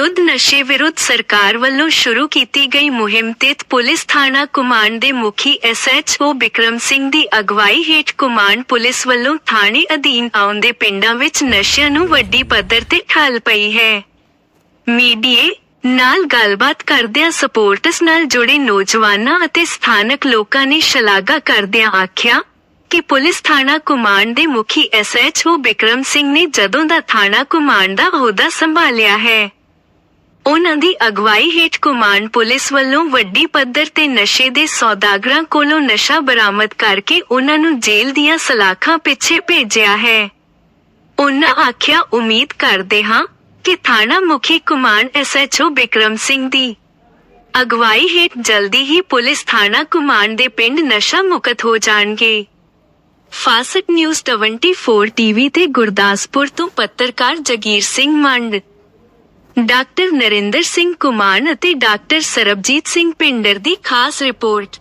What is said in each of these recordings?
ਯੁੱਧ ਨਸ਼ੇ ਵਿਰੁੱਧ ਸਰਕਾਰ ਵੱਲੋਂ ਸ਼ੁਰੂ ਕੀਤੀ ਗਈ ਮੁਹਿੰਮ ਤਹਿਤ ਪੁਲਿਸ ਥਾਣਾ ਕਮਾਂਡ ਦੇ ਮੁਖੀ ਐਸਐਚਓ ਬਿਕਰਮ ਸਿੰਘ ਦੀ ਅਗਵਾਈ ਹੇਠ ਕਮਾਂਡ ਪੁਲਿਸ ਵੱਲੋਂ ਥਾਣੇ ਅਧੀਨ ਆਉਂਦੇ ਪਿੰਡਾਂ ਵਿੱਚ ਨਸ਼ਿਆਂ ਨੂੰ ਵੱਡੀ ਪੱਧਰ ਤੇ ਠੱਲ ਪਈ ਹੈ। ਮੀਡੀਏ ਨਾਲ ਗੱਲਬਾਤ ਕਰਦਿਆਂ ਸਪੋਰਟਸ ਨਾਲ ਜੁੜੇ ਨੌਜਵਾਨਾਂ ਅਤੇ ਸਥਾਨਕ ਲੋਕਾਂ ਨੇ ਸ਼ਲਾਘਾ ਕਰਦਿਆਂ ਆਖਿਆ ਕਿ ਪੁਲਿਸ ਥਾਣਾ ਕਮਾਂਡ ਦੇ ਮੁਖੀ ਐਸਐਚਓ ਬਿਕਰਮ ਸਿੰਘ ਨੇ ਜਦੋਂ ਦਾ ਥਾਣਾ ਕਮਾਂਡ ਦਾ ਅਹੁਦਾ ਸੰਭਾਲਿਆ ਹੈ। ਉਨ੍ਹਾਂ ਦੀ ਅਗਵਾਈ ਹੇਠ ਕਮਾਂਡ ਪੁਲਿਸ ਵੱਲੋਂ ਵੱਡੀ ਪੱਧਰ ਤੇ ਨਸ਼ੇ ਦੇ ਸੌਦਾਗਰਾਂ ਕੋਲੋਂ ਨਸ਼ਾ ਬਰਾਮਦ ਕਰਕੇ ਉਨ੍ਹਾਂ ਨੂੰ ਜੇਲ੍ਹ ਦੀਆਂ ਸਲਾਖਾਂ ਪਿੱਛੇ ਭੇਜਿਆ ਹੈ। ਉਹਨਾਂ ਆਖਿਆ, ਉਮੀਦ ਕਰਦੇ ਹਾਂ ਕਿ ਥਾਣਾ ਮੁਖੀ ਕਮਾਂਡ ਐਸਐਚਓ ਬਿਕਰਮ ਸਿੰਘ ਦੀ ਅਗਵਾਈ ਹੇਠ ਜਲਦੀ ਹੀ ਪੁਲਿਸ ਥਾਣਾ ਕਮਾਂਡ ਦੇ ਪਿੰਡ ਨਸ਼ਾ ਮੁਕਤ ਹੋ ਜਾਣਗੇ। ਫਾਸਟ ਨਿਊਜ਼ 24 ਟੀਵੀ ਤੇ ਗੁਰਦਾਸਪੁਰ ਤੋਂ ਪੱਤਰਕਾਰ ਜਗੀਰ ਸਿੰਘ ਮੰਡ। ਡਾਕਟਰ ਨਰਿੰਦਰ ਸਿੰਘ ਕੁਮਾਨ ਅਤੇ ਡਾਕਟਰ ਸਰਬਜੀਤ ਸਿੰਘ ਪਿੰਡਰ ਦੀ ਖਾਸ ਰਿਪੋਰਟ।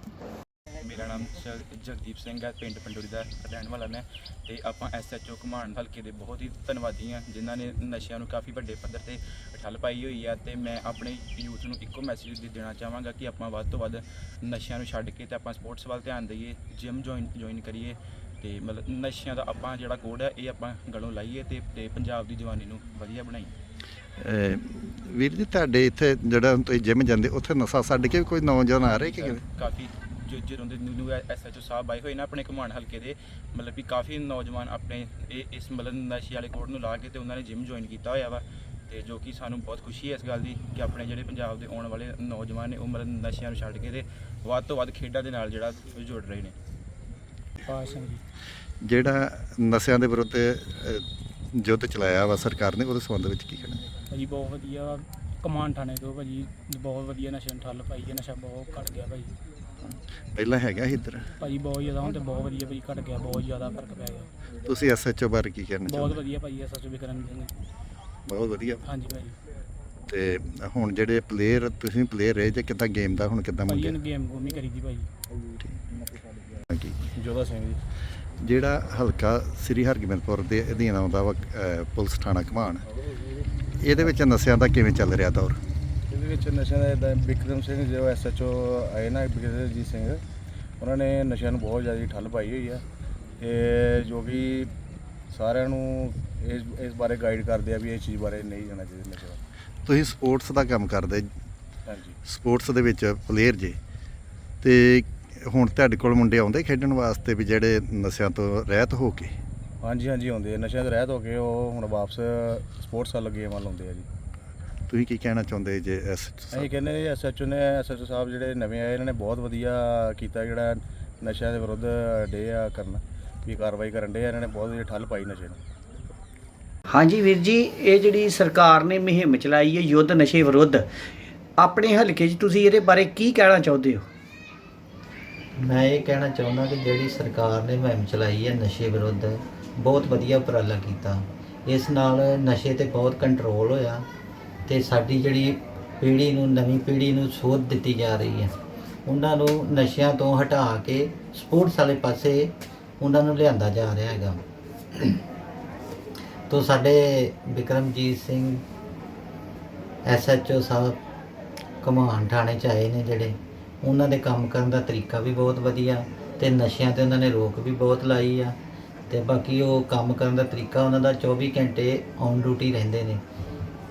ਮੇਰਾ ਨਾਮ ਜ- ਜਗਦੀਪ ਸਿੰਘ ਹੈ, ਪਿੰਡ ਪੰਡੋਰੀ ਦਾ ਰਹਿਣ ਵਾਲਾ ਮੈਂ ਤੇ ਆਪਾਂ ਐਸਐਚਓ ਘਮਾਣ ਹਲਕੇ ਦੇ ਬਹੁਤ ਹੀ ਧੰਨਵਾਦੀ ਹਾਂ, ਜਿਨ੍ਹਾਂ ਨੇ ਨਸ਼ਿਆਂ ਨੂੰ ਕਾਫੀ ਵੱਡੇ ਪੱਧਰ ਤੇ ਠੱਲ ਪਾਈ ਹੋਈ ਹੈ ਤੇ ਮੈਂ ਆਪਣੇ ਯੂਥ ਨੂੰ ਇੱਕੋ ਮੈਸੇਜ ਦੇਣਾ ਚਾਹਾਂਗਾ ਕਿ ਆਪਾਂ ਵੱਧ ਤੋਂ ਵੱਧ ਨਸ਼ਿਆਂ ਨੂੰ ਛੱਡ ਕੇ ਤੇ ਆਪਾਂ ਸਪੋਰਟਸ ਵੱਲ ਧਿਆਨ ਦਈਏ ਜਿਮ ਜੁਆਇਨ ਜੁਆਇਨ ਕਰੀਏ ਤੇ ਮਤਲਬ ਨਸ਼ਿਆਂ ਦਾ ਆਪਾਂ ਜਿਹੜਾ ਕੋਡ ਹੈ ਇਹ ਆਪਾਂ ਗਲੋਂ ਲਾਈਏ ਤੇ ਤੇ ਪੰਜਾਬ ਦੀ ਜਵਾਨੀ ਨੂੰ ਵਧੀਆ ਬਣਾਈਏ। ਵੀਰ ਜੀ ਤੁਹਾਡੇ ਇੱਥੇ ਜਿਹੜਾ ਤੁਸੀਂ ਜਿਮ ਜਾਂਦੇ ਉੱਥੇ ਨਸ਼ਾ ਛੱਡ ਕੇ ਵੀ ਕੋਈ ਨੌਜਵਾਨ ਆ ਰਹੇ ਕਿ ਕਿਵੇਂ? ਕਾਫੀ ਜੋ ਜਦੋਂ ਦੇ ਨਿਊ ਐਸਐਚਓ ਸਾਹਿਬ ਆਏ ਹੋਏ ਨਾ ਆਪਣੇ ਘਮਾਣ ਹਲਕੇ ਦੇ ਮਤਲਬ ਵੀ ਕਾਫੀ ਨੌਜਵਾਨ ਆਪਣੇ ਇਹ ਇਸ ਮਤਲਬ ਨਸ਼ੇ ਵਾਲੇ ਕੋਡ ਨੂੰ ਲਾ ਕੇ ਤੇ ਉਹਨਾਂ ਨੇ ਜਿਮ ਜੁਆਇਨ ਕੀਤਾ ਹੋਇਆ ਵਾ। ਤੇ ਜੋ ਕਿ ਸਾਨੂੰ ਬਹੁਤ ਖੁਸ਼ੀ ਹੈ ਇਸ ਗੱਲ ਦੀ ਕਿ ਆਪਣੇ ਜਿਹੜੇ ਪੰਜਾਬ ਦੇ ਆਉਣ ਵਾਲੇ ਨੌਜਵਾਨ ਨੇ ਉਹ ਮਤਲਬ ਨਸ਼ਿਆਂ ਨੂੰ ਛੱਡ ਕੇ ਤੇ ਵੱਧ ਤੋਂ ਵੱਧ ਖੇਡਾਂ ਦੇ ਨਾਲ ਜਿਹੜਾ ਜੁੜ ਰਹੇ ਨੇ। ਜਿਹੜਾ ਨਸ਼ਿਆਂ ਦੇ ਵਿਰੁੱਧ ਯੁੱਧ ਚਲਾਇਆ ਵਾ ਸਰਕਾਰ ਨੇ ਉਹਦੇ ਸੰਬੰਧ ਵਿੱਚ ਕੀ ਕਹਿਣਾ? ਭਾਜੀ ਬਹੁਤ ਵਧੀਆ। ਕਮਾਨ ਥਾਣੇ ਤੋਂ ਭਾਜੀ ਬਹੁਤ ਵਧੀਆ ਨਸ਼ੇ ਨੂੰ ਠੱਲ ਪਾਈ ਹੈ ਨਸ਼ਾ ਬਹੁਤ ਘਟ ਗਿਆ ਭਾਜੀ। ਪਹਿਲਾਂ ਹੈਗਾ ਸੀ ਇੱਧਰ? ਭਾਜੀ ਬਹੁਤ ਜ਼ਿਆਦਾ ਹੁਣ ਤੇ ਬਹੁਤ ਵਧੀਆ ਭਾਜੀ ਘਟ ਗਿਆ ਬਹੁਤ ਜ਼ਿਆਦਾ ਫ਼ਰਕ ਪੈ ਗਿਆ। ਤੁਸੀਂ ਐਸਐਚਓ ਬਾਰੇ ਕੀ ਕਹਿਣਾ ਬਹੁਤ ਚਾਹੁੰਦੇ ਵਧੀਆ ਭਾਜੀ ਐਸਐਸ ਵਿਕਰਮ ਸਿੰਘ ਬਹੁਤ ਵਧੀਆ। ਹਾਂਜੀ ਭਾਜੀ। ਤੇ ਹੁਣ ਜਿਹੜੇ ਪਲੇਅਰ ਤੁਸੀਂ ਪਲੇਅਰ ਰਹੇ ਜੇ ਕਿੱਦਾਂ ਗੇਮ ਦਾ ਹੁਣ ਕਿੱਦਾਂ ਭਾਜੀ ਮੰਗਿਆ? ਇਹਨੂੰ ਗੇਮ ਗੂਮੀ ਕਰੀ ਦੀ ਭਾਜੀ। ਕੀ ਜੋਦਾ ਸਿੰਘ ਜੀ। ਜਿਹੜਾ ਹਲਕਾ ਸ੍ਰੀ ਹਰਗੋਬਿੰਦਪੁਰ ਦੇ ਅਧੀਨ ਆਉਂਦਾ ਵਾ ਅਹ, ਪੁਲਿਸ ਥਾਣਾ ਘਮਾਣ ਇਹਦੇ ਵਿੱਚ ਨਸ਼ਿਆਂ ਦਾ ਕਿਵੇਂ ਚੱਲ ਰਿਹਾ ਦੌਰ? ਇਹਦੇ ਵਿੱਚ ਨਸ਼ਿਆਂ ਦਾ ਇਦਾਂ ਬਿਕਰਮ ਸਿੰਘ ਜੋ ਐਸਐਚਓ ਆਏ ਨਾ ਬਿਕਰਮਜੀਤ ਸਿੰਘ ਉਹਨਾਂ ਨੇ ਨਸ਼ਿਆਂ ਨੂੰ ਬਹੁਤ ਜ਼ਿਆਦਾ ਠੱਲ ਪਾਈ ਹੋਈ ਆ ਤੇ ਜੋ ਵੀ ਸਾਰਿਆਂ ਨੂੰ ਇਸ ਇਸ ਬਾਰੇ ਗਾਈਡ ਕਰਦੇ ਆ ਵੀ ਇਹ ਚੀਜ਼ ਬਾਰੇ ਨਹੀਂ ਜਾਣਾ ਚਾਹੀਦਾ ਨਸ਼ਾ ਤੁਸੀਂ ਸਪੋਰਟਸ ਦਾ ਕੰਮ ਕਰਦੇ ਹਾਂਜੀ। ਸਪੋਰਟਸ ਦੇ ਵਿੱਚ ਪਲੇਅਰ ਜੇ। ਤੇ ਹੁਣ ਤੁਹਾਡੇ ਕੋਲ ਮੁੰਡੇ ਆਉਂਦੇ ਖੇਡਣ ਵਾਸਤੇ ਵੀ ਜਿਹੜੇ ਨਸ਼ਿਆਂ ਤੋਂ ਰਹਿਤ ਹੋ ਕੇ? ਹਾਂਜੀ ਹਾਂਜੀ ਆਉਂਦੇ ਆ। ਨਸ਼ਿਆਂ ਤੋਂ ਰਹਿਤ ਹੋ ਕੇ ਉਹ ਹੁਣ ਵਾਪਸ ਸਪੋਰਟਸ ਵੱਲ ਗੇਮ ਵੱਲ ਆਉਂਦੇ ਆ ਜੀ। ਤੁਸੀਂ ਕੀ ਕਹਿਣਾ ਚਾਹੁੰਦੇ ਜੇ ਇਸ ਅਸੀਂ ਕਹਿੰਦੇ ਐਸਐਚਓ ਨੇ ਐਸਐਚਓ ਸਾਹਿਬ ਜਿਹੜੇ ਨਵੇਂ ਆਏ ਇਹਨਾਂ ਨੇ ਬਹੁਤ ਵਧੀਆ ਕੀਤਾ ਜਿਹੜਾ ਨਸ਼ਿਆਂ ਦੇ ਵਿਰੁੱਧ ਡੇ ਆ ਕਰਨ ਵੀ ਕਾਰਵਾਈ ਕਰਨ ਡੇ ਆ। ਇਹਨਾਂ ਨੇ ਬਹੁਤ ਵਧੀਆ ਠੱਲ ਪਾਈ ਨਸ਼ੇ ਨੂੰ। ਹਾਂਜੀ ਵੀਰ ਜੀ ਇਹ ਜਿਹੜੀ ਸਰਕਾਰ ਨੇ ਮੁਹਿੰਮ ਚਲਾਈ ਹੈ ਯੁੱਧ ਨਸ਼ੇ ਵਿਰੁੱਧ ਆਪਣੇ ਹਲਕੇ 'ਚ ਤੁਸੀਂ ਇਹਦੇ ਬਾਰੇ ਕੀ ਕਹਿਣਾ ਚਾਹੁੰਦੇ ਹੋ? ਮੈਂ ਇਹ ਕਹਿਣਾ ਚਾਹੁੰਦਾ ਕਿ ਜਿਹੜੀ ਸਰਕਾਰ ਨੇ ਮੁਹਿੰਮ ਚਲਾਈ ਹੈ ਨਸ਼ੇ ਵਿਰੁੱਧ ਬਹੁਤ ਵਧੀਆ ਉਪਰਾਲਾ ਕੀਤਾ। ਇਸ ਨਾਲ ਨਸ਼ੇ ਤੇ ਬਹੁਤ ਕੰਟਰੋਲ ਹੋਇਆ ਤੇ ਸਾਡੀ ਜਿਹੜੀ ਪੀੜ੍ਹੀ ਨੂੰ, ਨਵੀਂ ਪੀੜ੍ਹੀ ਨੂੰ ਸੋਧ ਦਿੱਤੀ ਜਾ ਰਹੀ ਹੈ। ਉਹਨਾਂ ਨੂੰ ਨਸ਼ਿਆਂ ਤੋਂ ਹਟਾ ਕੇ ਸਪੋਰਟਸ ਵਾਲੇ ਪਾਸੇ ਉਹਨਾਂ ਨੂੰ ਲਿਆਂਦਾ ਜਾ ਰਿਹਾ ਹੈਗਾ। ਤੋਂ ਸਾਡੇ ਵਿਕਰਮਜੀਤ ਸਿੰਘ ਐਸਐਚਓ ਸਾਹਿਬ ਕਮਾਨ ਥਾਣੇ ਚ ਆਏ ਨੇ ਜਿਹੜੇ। ਉਹਨਾਂ ਦੇ ਕੰਮ ਕਰਨ ਦਾ ਤਰੀਕਾ ਵੀ ਬਹੁਤ ਵਧੀਆ ਤੇ ਨਸ਼ਿਆਂ ਤੇ ਉਹਨਾਂ ਨੇ ਰੋਕ ਵੀ ਬਹੁਤ ਲਾਈ ਆ। ਤੇ ਬਾਕੀ ਉਹ ਕੰਮ ਕਰਨ ਦਾ ਤਰੀਕਾ ਉਹਨਾਂ ਦਾ 24 ਘੰਟੇ ਔਨ ਡਿਊਟੀ ਰਹਿੰਦੇ ਨੇ।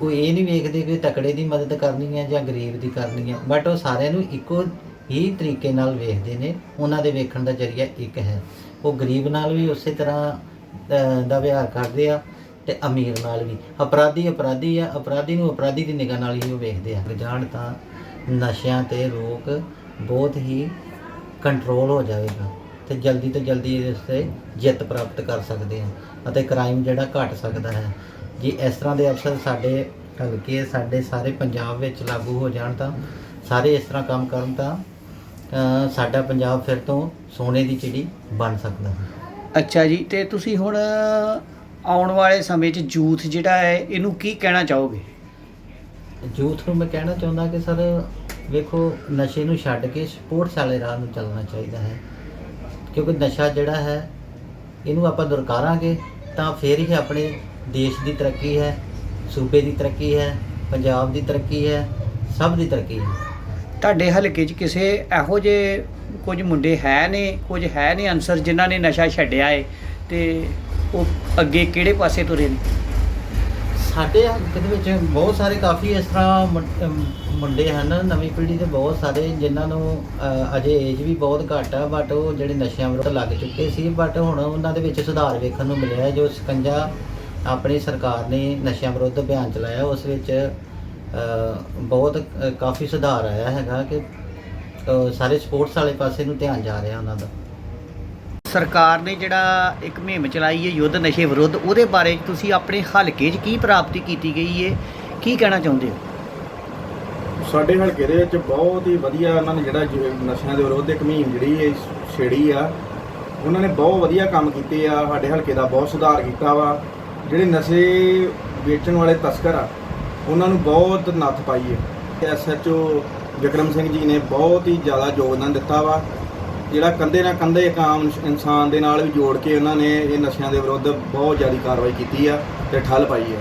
ਉਹ ਇਹ ਨਹੀਂ ਵੇਖਦੇ ਕਿ ਤਕੜੇ ਦੀ ਮਦਦ ਕਰਨੀ ਹੈ ਜਾਂ ਗਰੀਬ ਦੀ ਕਰਨੀ ਹੈ ਬਟ ਉਹ ਸਾਰਿਆਂ ਨੂੰ ਇੱਕੋ ਹੀ ਤਰੀਕੇ ਨਾਲ ਵੇਖਦੇ ਨੇ। ਉਹਨਾਂ ਦੇ ਵੇਖਣ ਦਾ ਜ਼ਰੀਆ ਇੱਕ ਹੈ। ਉਹ ਗਰੀਬ ਨਾਲ ਵੀ ਉਸੇ ਤਰ੍ਹਾਂ ਦਾ ਵਿਹਾਰ ਕਰਦੇ ਆ ਤੇ ਅਮੀਰ ਨਾਲ ਵੀ। ਅਪਰਾਧੀ ਅਪਰਾਧੀ ਆ, ਅਪਰਾਧੀ ਨੂੰ ਅਪਰਾਧੀ ਦੀ ਨਿਗਾਹ ਨਾਲ ਹੀ ਉਹ ਵੇਖਦੇ ਆ। ਜਾਣ ਤਾਂ ਨਸ਼ਿਆਂ ਤੇ ਰੋਕ ਬਹੁਤ ਹੀ ਕੰਟਰੋਲ ਹੋ ਜਾਵੇਗਾ। ਤੇ ਜਲਦੀ ਤੋਂ ਜਲਦੀ ਇਸ ਤੇ ਜਿੱਤ ਪ੍ਰਾਪਤ ਕਰ ਸਕਦੇ ਹਾਂ ਅਤੇ ਕ੍ਰਾਈਮ ਜਿਹੜਾ ਘਟ ਸਕਦਾ ਹੈ। ਜੇ ਇਸ ਤਰ੍ਹਾਂ ਦੇ ਅਫਸਰ ਸਾਡੇ ਹਲਕੇ ਸਾਡੇ ਸਾਰੇ ਪੰਜਾਬ ਵਿੱਚ ਲਾਗੂ ਹੋ ਜਾਣ ਤਾਂ ਸਾਰੇ ਇਸ ਤਰ੍ਹਾਂ ਕੰਮ ਕਰਨ ਤਾਂ ਸਾਡਾ ਪੰਜਾਬ ਫਿਰ ਤੋਂ ਸੋਨੇ ਦੀ ਚਿੜੀ ਬਣ ਸਕਦਾ ਹੈ। ਅੱਛਾ ਜੀ ਤੇ ਤੁਸੀਂ ਹੁਣ ਆਉਣ ਵਾਲੇ ਸਮੇਂ 'ਚ ਯੂਥ ਜਿਹੜਾ ਹੈ ਇਹਨੂੰ ਕੀ ਕਹਿਣਾ ਚਾਹੋਗੇ? ਯੂਥ ਨੂੰ ਮੈਂ ਕਹਿਣਾ ਚਾਹੁੰਦਾ ਕਿ ਸਰ ਵੇਖੋ ਨਸ਼ੇ ਨੂੰ ਛੱਡ ਕੇ ਸਪੋਰਟਸ ਵਾਲੇ ਰਾਹ ਨੂੰ ਚੱਲਣਾ ਚਾਹੀਦਾ ਹੈ। ਕਿਉਂਕਿ ਨਸ਼ਾ ਜਿਹੜਾ ਹੈ, ਇਹਨੂੰ ਆਪਾਂ ਦੁਰਕਾਰਾਂਗੇ ਤਾਂ ਫੇਰ ਹੀ ਆਪਣੇ ਦੇਸ਼ ਦੀ ਤਰੱਕੀ ਹੈ, ਸੂਬੇ ਦੀ ਤਰੱਕੀ ਹੈ, ਪੰਜਾਬ ਦੀ ਤਰੱਕੀ ਹੈ, ਸਭ ਦੀ ਤਰੱਕੀ ਹੈ। ਤੁਹਾਡੇ ਹਲਕੇ 'ਚ ਕਿਸੇ ਇਹੋ ਜਿਹੇ ਕੁਝ ਮੁੰਡੇ ਹੈ ਨੇ, ਕੁਝ ਹੈ ਨੇ ਅਨਸਰ ਜਿਨ੍ਹਾਂ ਨੇ ਨਸ਼ਾ ਛੱਡਿਆ ਏ ਤੇ ਉਹ ਅੱਗੇ ਕਿਹੜੇ ਪਾਸੇ ਤੁਰੇ ਨੇ? ਸਾਡੇ ਹਲਕੇ ਦੇ ਵਿੱਚ ਬਹੁਤ ਸਾਰੇ ਕਾਫੀ ਇਸ ਤਰ੍ਹਾਂ ਮੁੰ- ਮੁੰਡੇ ਹਨ ਨਵੀਂ ਪੀੜ੍ਹੀ ਦੇ ਬਹੁਤ ਸਾਰੇ ਜਿਨ੍ਹਾਂ ਨੂੰ ਅ, ਅਜੇ ਏਜ ਵੀ ਬਹੁਤ ਘੱਟ ਆ ਬਟ ਉਹ ਜਿਹੜੇ ਨਸ਼ਿਆਂ ਵਿਰੁੱਧ ਲੱਗ ਚੁੱਕੇ ਸੀ ਬਟ ਹੁਣ ਉਹਨਾਂ ਦੇ ਵਿੱਚ ਸੁਧਾਰ ਵੇਖਣ ਨੂੰ ਮਿਲਿਆ ਹੈ। ਜੋ ਸਕੰਜਾ ਆਪਣੀ ਸਰਕਾਰ ਨੇ ਨਸ਼ਿਆਂ ਵਿਰੁੱਧ ਅਭਿਆਨ ਚਲਾਇਆ ਉਸ ਵਿੱਚ ਅ, ਬਹੁਤ ਅ, ਕਾਫੀ ਸੁਧਾਰ ਆਇਆ ਹੈਗਾ ਕਿ ਅ, ਸਾਰੇ ਸਪੋਰਟਸ ਵਾਲੇ ਪਾਸੇ ਨੂੰ ਧਿਆਨ ਜਾ ਰਿਹਾ ਉਹਨਾਂ ਦਾ ਸਰਕਾਰ ਨੇ ਜਿਹੜਾ ਇੱਕ ਮੁਹਿੰਮ ਚਲਾਈ ਹੈ ਯੁੱਧ ਨਸ਼ੇ ਵਿਰੁੱਧ, ਉਹਦੇ ਬਾਰੇ ਤੁਸੀਂ ਆਪਣੇ ਹਲਕੇ 'ਚ ਕੀ ਪ੍ਰਾਪਤੀ ਕੀਤੀ ਗਈ ਹੈ? ਕੀ ਕਹਿਣਾ ਚਾਹੁੰਦੇ ਹੋ? ਸਾਡੇ ਹਲਕੇ ਦੇ ਵਿੱਚ ਬਹੁਤ ਹੀ ਵਧੀਆ ਉਹਨਾਂ ਨੇ ਜਿਹੜਾ ਜ- ਨਸ਼ਿਆਂ ਦੇ ਵਿਰੁੱਧ ਇੱਕ ਮੁਹਿੰਮ ਜਿਹੜੀ ਇਹ ਛੇੜੀ ਆ। ਉਹਨਾਂ ਨੇ ਬਹੁਤ ਵਧੀਆ ਕੰਮ ਕੀਤੇ ਆ, ਸਾਡੇ ਹਲਕੇ ਦਾ ਬਹੁਤ ਸੁਧਾਰ ਕੀਤਾ ਵਾ। ਜਿਹੜੇ ਨਸ਼ੇ ਵੇਚਣ ਵਾਲੇ ਤਸਕਰ ਆ, ਉਹਨਾਂ ਨੂੰ ਬਹੁਤ ਨੱਥ ਪਾਈ ਹੈ। ਐਸਐਚਓ ਵਿਕਰਮ ਸਿੰਘ ਜੀ ਨੇ ਬਹੁਤ ਹੀ ਜ਼ਿਆਦਾ ਯੋਗਦਾਨ ਦਿੱਤਾ ਵਾ। ਜਿਹੜਾ ਕੰਧੇ ਨਾਲ ਕੰਧੇ ਇੱਕ ਆਮ ਇਨਸਾਨ ਦੇ ਨਾਲ ਵੀ ਜੋੜ ਕੇ ਉਹਨਾਂ ਨੇ ਇਹ ਨਸ਼ਿਆਂ ਦੇ ਵਿਰੁੱਧ ਬਹੁਤ ਜ਼ਿਆਦਾ ਕਾਰਵਾਈ ਕੀਤੀ ਆ ਤੇ ਠੱਲ ਪਾਈ ਆ।